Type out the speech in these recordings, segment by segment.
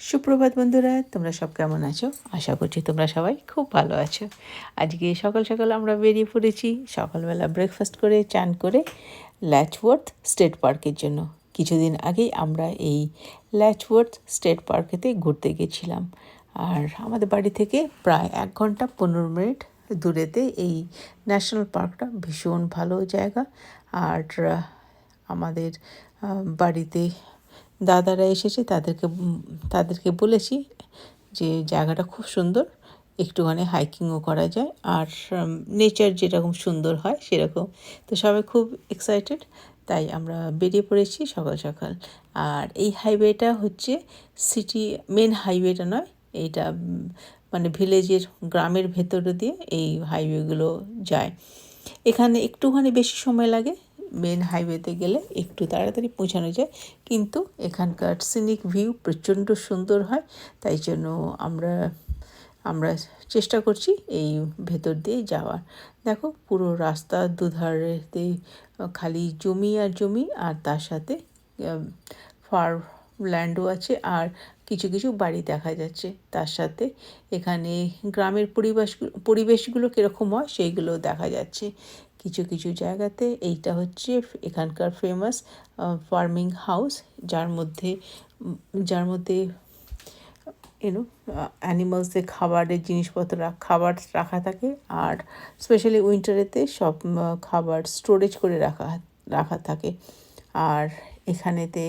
সুপ্রভাত বন্ধুরা, তোমরা সব কেমন আছো? আশা করছি তোমরা সবাই খুব ভালো আছো। আজকে সকাল সকাল আমরা বেরিয়ে পড়েছি, সকালবেলা ব্রেকফাস্ট করে, চান করে ল্যাচওয়ার্থ স্টেট পার্কের জন্য। কিছুদিন আগেই আমরা এই ল্যাচওয়ার্থ স্টেট পার্কেতে ঘুরতে গেছিলাম। আর আমাদের বাড়ি থেকে প্রায় এক ঘণ্টা পনেরো মিনিট দূরেতে এই ন্যাশনাল পার্কটা ভীষণ ভালো জায়গা। আর আমাদের বাড়িতে দাদারা এসেছে তাদেরকে তাদেরকে বলেছি যে জায়গাটা খুব সুন্দর একটুখানি হাইকিংও করা যায়। আর নেচার যেরকম সুন্দর হয় সেরকম। তো সবাই খুব এক্সাইটেড তাই আমরা বেরিয়ে পড়েছি সকাল সকাল। আর এই হাইওয়েটা হচ্ছে সিটি মেন হাইওয়েটা নয় উম, মানে ভিলেজের গ্রামের ভেতরে দিয়ে এই হাইওয়েগুলো যায়। এখানে একটুখানি বেশি সময় লাগে মেন হাইওয়েতে গেলে একটু তাড়াতাড়ি পৌঁছানো যায়। কিন্তু এখানকার সিনিক ভিউ প্রচণ্ড সুন্দর হয়, তাই জন্য আমরা আমরা চেষ্টা করছি এই ভেতর দিয়ে যাওয়ার। দেখো, পুরো রাস্তার দুধারেতে খালি জমি আর জমি, আর তার সাথে ফার ল্যান্ডও আছে, আর কিছু কিছু বাড়ি দেখা যাচ্ছে। তার সাথে এখানে গ্রামের পরিবেশ, পরিবেশগুলো কীরকম হয়, সেইগুলো দেখা যাচ্ছে। কিছু কিছু জায়গাতে এইটা হচ্ছে এখানকার ফেমাস ফার্মিং হাউস যার মধ্যে যার মধ্যে ইউনো অ্যানিমালসদের খাবারের জিনিসপত্র খাবার রাখা থাকে আর স্পেশালি উইন্টারেতে সব খাবার স্টোরেজ করে রাখা রাখা থাকে। আর এখানেতে,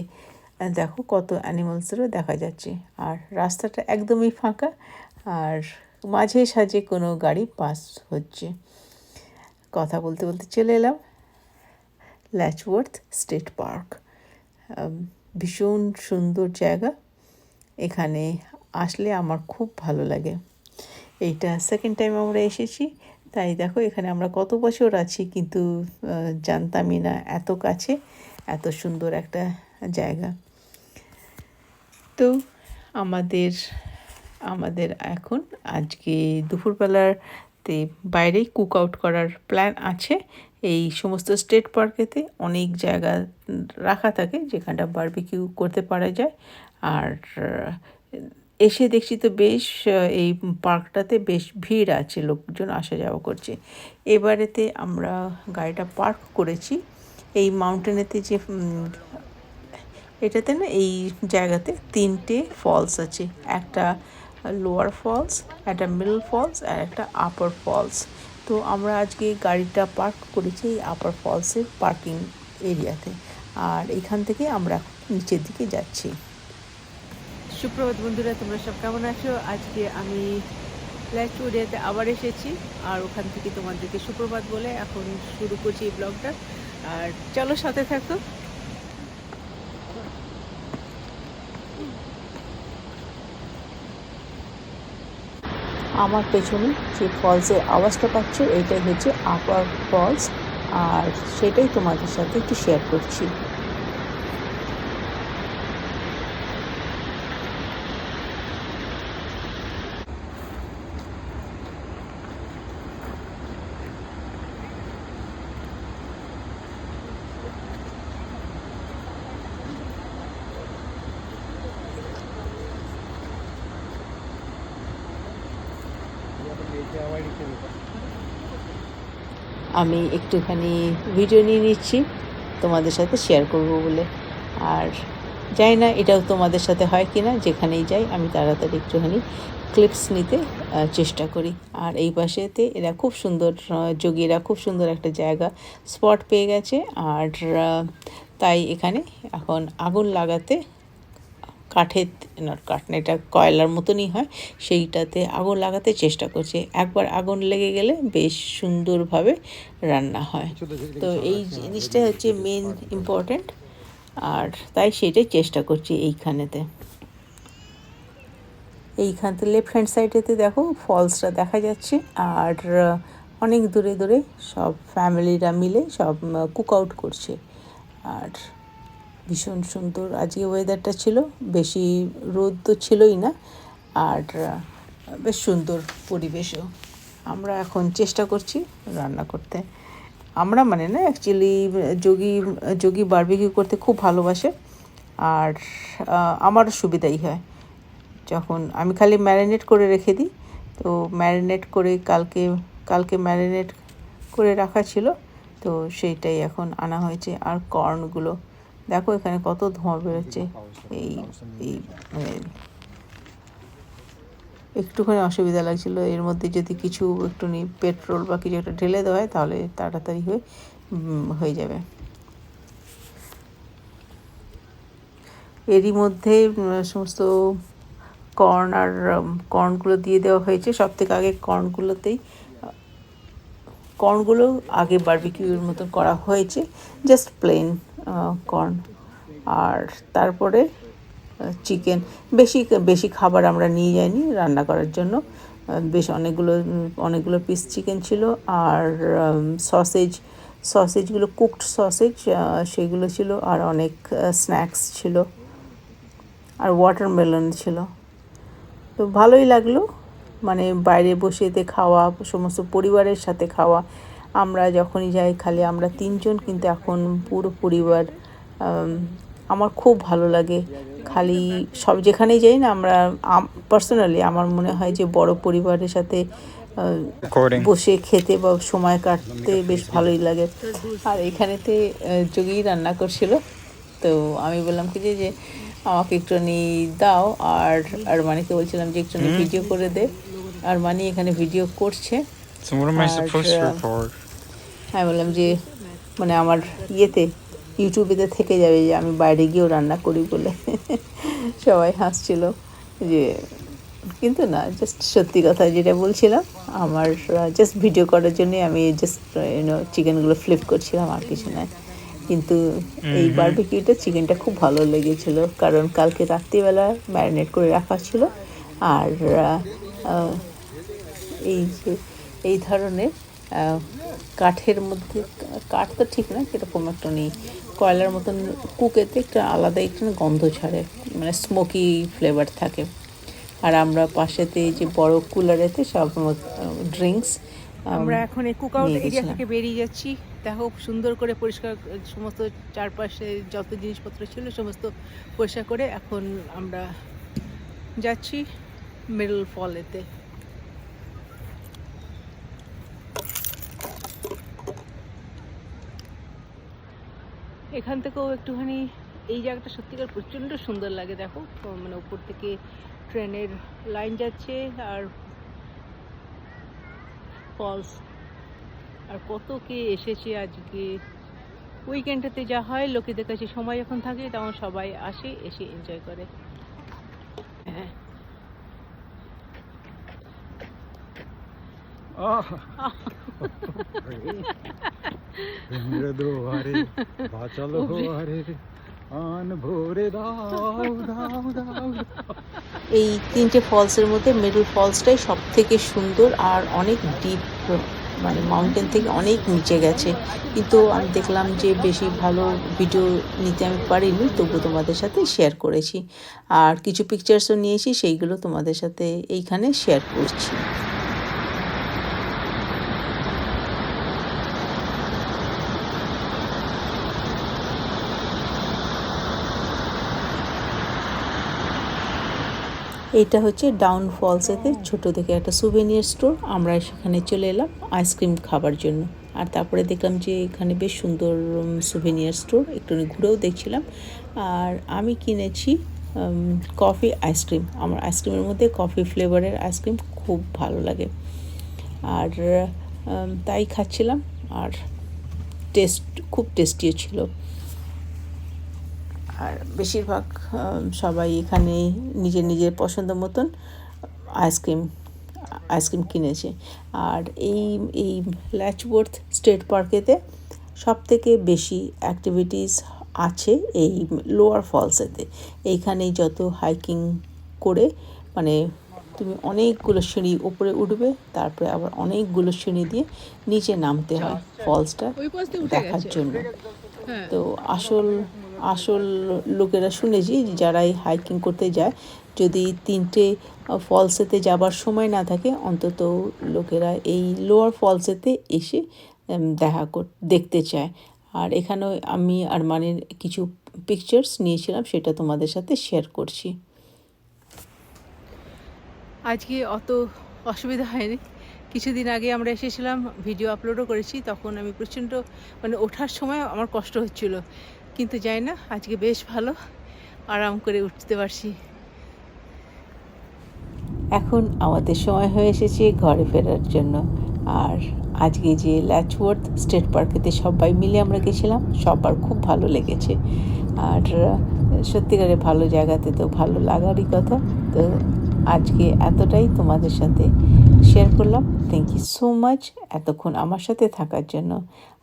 দেখো কত অ্যানিমালসেরও দেখা যাচ্ছে। আর রাস্তাটা একদমই ফাঁকা, আর মাঝে সাঝে কোনো গাড়ি পাস হচ্ছে। কথা বলতে বলতে চলে এলাম। Letchworth state park. ভীষণ সুন্দর জায়গা। এখানে আসলে আমার খুব ভালো লাগে। এইটা সেকেন্ড টাইম আমরা এসেছি। তাই দেখো, এখানে আমরা কত বছর আছি কিন্তু জানতামই না এত কাছে, এত সুন্দর একটা জায়গা। তো আমাদের আমাদের এখন আজকে দুপুরবেলাতে বাইরে কুক আউট করার প্ল্যান আছে। এই সমস্ত স্টেট পার্কেতে অনেক জায়গা রাখা থাকে যেখানটা বারবিকিউ করতে পারা যায়। আর এসে দেখছি তো বেশ এই পার্কটাতে বেশ ভিড় আছে, লোকজন আসা যাওয়া করছে। এবারেতে আমরা গাড়িটা পার্ক করেছি। এই মাউন্টেনেতে যে এটাতে না এই জায়গাতে তিনটে ফলস আছে। একটা লোয়ার ফলস একটা মিডল ফলস আর একটা আপার ফলস তো আমরা আজকে গাড়িটা পার্ক করেছি এই আপার ফলসের পার্কিং এরিয়াতে আর এখান থেকে আমরা নিচের দিকে যাচ্ছি। সুপ্রভাত বন্ধুরা, তোমরা সব কেমন আছো? আজকে আমি ল্যাচুরিয়াতে আবার এসেছি। আর ওখান থেকে তোমাদেরকে সুপ্রভাত বলে এখন শুরু করছি এই ব্লগটা আর চলো সাথে থাকো। আমার পেছনে যে ফলসের আওয়াজটা পাচ্ছ এটাই হচ্ছে আপার ফলস আর সেটাই তোমাদের সাথে একটু শেয়ার করছি। আমি একটুখানি ভিডিও নিয়ে নিচ্ছি, তোমাদের সাথে শেয়ার করব বলে। আর যাই না এটাও তোমাদের সাথে হয় কি না যেখানেই যাই আমি তাড়াতাড়ি একটুখানি ক্লিপস নিতে চেষ্টা করি। আর এই পাশেতে এরা খুব সুন্দর যোগীরা খুব সুন্দর একটা জায়গা স্পট পেয়ে গেছে। আর তাই এখানে এখন আগুন লাগাতে কাঠের নট কাঠ না এটা কয়লার মতনই হয় সেইটাতে আগুন লাগাতে চেষ্টা করছে। একবার আগুন লেগে গেলে বেশ সুন্দরভাবে রান্না হয়। তো এই জিনিসটাই হচ্ছে মেন ইম্পর্ট্যান্ট আর তাই সেটাই চেষ্টা করছি এইখানেতে। এইখানতে লেফট হ্যান্ড সাইডেতে দেখো ফলসটা দেখা যাচ্ছে আর অনেক দূরে দূরে সব ফ্যামিলিরা মিলে সব কুক আউট করছে। আর ভীষণ সুন্দর। আজকে ওয়েদারটা ছিল, বেশি রোদ তো ছিলই না, আর বেশ সুন্দর পরিবেশও। আমরা এখন চেষ্টা করছি রান্না করতে। আমরা মানে না অ্যাকচুয়ালি যোগী যোগী বারবিকিউ করতে খুব ভালোবাসে, আর আমারও সুবিধাই হয়। যখন আমি খালি ম্যারিনেট করে রেখে দিই, তো ম্যারিনেট করে কালকে কালকে ম্যারিনেট করে রাখা ছিল, তো সেইটাই এখন আনা হয়েছে। আর কর্নগুলো দেখো এখানে কত ধোঁয়া বেরোচ্ছে। এই এই মানে একটুখানি অসুবিধা লাগছিল। এর মধ্যে যদি কিছু একটু পেট্রোল বা কিছু একটা ঢেলে দেওয়া হয় তাহলে তাড়াতাড়ি হয়ে হয়ে যাবে। এরই মধ্যে সমস্ত কর্ন আর কর্নগুলো দিয়ে দেওয়া হয়েছে। সব থেকে আগে কর্নগুলোতেই কর্নগুলো আগে বারবিকিউর মতন করা হয়েছে। জাস্ট প্লেন কর্ন আর তারপরে চিকেন বেশি বেশি খাবার আমরা নিয়ে যাইনি রান্না করার জন্য। বেশ অনেকগুলো অনেকগুলো পিস চিকেন ছিল আর সসেজ সসেজগুলো কুকড সসেজ সেগুলো ছিল আর অনেক স্ন্যাক্স ছিল। আর ওয়াটারমেলন ছিল। তো ভালোই লাগল। মানে বাইরে বসে এতে খাওয়া, সমস্ত পরিবারের সাথে খাওয়া আমরা যখনই যাই খালি আমরা তিনজন কিন্তু এখন পুরো পরিবার আমার খুব ভালো লাগে। খালি সব যেখানেই যাই না আমরা পার্সোনালি আমার মনে হয় যে বড় পরিবারের সাথে বসে খেতে বা সময় কাটতে বেশ ভালোই লাগে। আর এখানেতে যোগী রান্না করছিল। তো আমি বললাম কি যে আমাকে একটুখানি দাও। আর আর মানিকে বলছিলাম যে একটুখানি ভিডিও করে দে। আর মানি এখানে ভিডিও করছে হ্যাঁ বললাম যে মানে আমার ইয়েতে ইউটিউবেতে থেকে যাবে যে আমি বাইরে গিয়েও রান্না করি বলে। সবাই হাসছিল যে কিন্তু না জাস্ট সত্যি কথা যেটা বলছিলাম আমার জাস্ট ভিডিও করার জন্যই আমি জাস্ট ইউনো চিকেনগুলো ফ্লিপ করছিলাম আর কিছু নয়। কিন্তু এই বারবিকিউটা চিকেনটা খুব ভালো লেগেছিল কারণ কালকে রাত্রিবেলা ম্যারিনেট করে রাখা ছিল আর এই যে এই ধরনের কাঠের মধ্যে কাঠ তো ঠিক না কীরকম একটা নেই কয়লার মতন কুকেতে একটা আলাদা একটু গন্ধ ছাড়ে মানে স্মোকি ফ্লেভার থাকে। আর আমরা পাশেতে যে বড় কুলারেতে সব ড্রিঙ্কস আমরা এখন এই কুকআউট এরিয়া থেকে বেরিয়ে যাচ্ছি। দেখো সুন্দর করে পরিষ্কার সমস্ত চারপাশে যত জিনিসপত্র ছিল সমস্ত পরিষ্কার করে এখন আমরা যাচ্ছি মিডল ফলেতে। এখান থেকেও একটুখানি এই জায়গাটা সত্যিকার প্রচণ্ড সুন্দর লাগে দেখো। মানে উপর থেকে ট্রেনের লাইন যাচ্ছে আর ফলস আর কত কে এসেছে আজকে। উইকেন্ডেতে যা হয় লোকেদের কাছে সময় যখন থাকে তখন সবাই আসে এসে এনজয় করে। হ্যাঁ। বাঁচাল আন ভোরে দাও দাও দাও এই তিনটে ফলসের মধ্যে মিডল ফলসটাই সব থেকে সুন্দর আর অনেক ডিপ মানে মাউন্টেন থেকে অনেক নিচে গেছে। কিন্তু আমি দেখলাম যে বেশি ভালো ভিডিও নিতে আমি পারিনি তবু তোমাদের সাথে শেয়ার করেছি। আর কিছু পিকচার্সও নিয়েছি সেইগুলো তোমাদের সাথে এইখানে শেয়ার করছি। এটা হচ্ছে ডাউন ফলসেতে ছোটো থেকে একটা সুভেনিয়ার স্টোর আমরা সেখানে চলে এলাম আইসক্রিম খাবার জন্য। আর তারপরে দেখলাম যে এখানে বেশ সুন্দর সুভেনিয়ার স্টোর একটু ঘুরেও দেখছিলাম। আর আমি কিনেছি কফি আইসক্রিম আমার আইসক্রিমের মধ্যে কফি ফ্লেভারের আইসক্রিম খুব ভালো লাগে। আর তাই খাচ্ছিলাম। আর টেস্ট খুব টেস্টিও ছিল। আর বেশিরভাগ সবাই এখানে নিজের নিজের পছন্দ মতন আইসক্রিম আইসক্রিম কিনেছে। আর এই এই ল্যাচবোর্থ স্টেট পার্কেতে সব থেকে বেশি অ্যাক্টিভিটিস আছে এই লোয়ার ফলসেতে। এইখানে যত হাইকিং করে মানে তুমি অনেকগুলো সিঁড়ি উপরে উঠবে তারপরে আবার অনেকগুলো সিঁড়ি দিয়ে নিচে নামতে হয় ফলসটা দেখার জন্য। হ্যাঁ। তো আসল আসল লোকেরা শুনেছি যারা এই হাইকিং করতে যায়, যদি তিনটে ফলসেতে যাবার সময় না থাকে, অন্তত লোকেরা এই লোয়ার ফলসেতে এসে দেখা কর, দেখতে চায়। আর এখানেও আমি আর মানের কিছু পিকচার্স নিয়েছিলাম, সেটা তোমাদের সাথে শেয়ার করছি। আজকে অত অসুবিধা হয়নি। কিছুদিন আগে আমরা এসেছিলাম ভিডিও আপলোডও করেছি, তখন আমি প্রচণ্ড মানে ওঠার সময় আমার কষ্ট হচ্ছিল। কিন্তু যাই না, আজকে বেশ ভালো। আরাম করে উঠতে পারছি। এখন আমাদের সময় হয়ে এসেছে ঘরে ফেরার জন্য। আর আজকে যে ল্যাচওয়ার্থ স্টেট পার্কেতে সবাই মিলে আমরা গেছিলাম, সবার খুব ভালো লেগেছে। আর সত্যিকারে ভালো জায়গাতে তো ভালো লাগারই কথা। তো আজকে এতটাই তোমাদের সাথে শেয়ার করলাম। থ্যাংক ইউ সো মাচ এতক্ষণ আমার সাথে থাকার জন্য।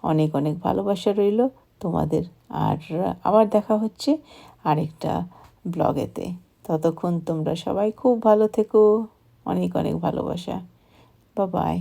অনেক অনেক ভালোবাসা রইল। তোমাদের। আর আবার দেখা হচ্ছে আরেকটা ব্লগেতে। ততক্ষণ তোমরা সবাই খুব ভালো থেকো। অনেক অনেক ভালোবাসা। বা বাই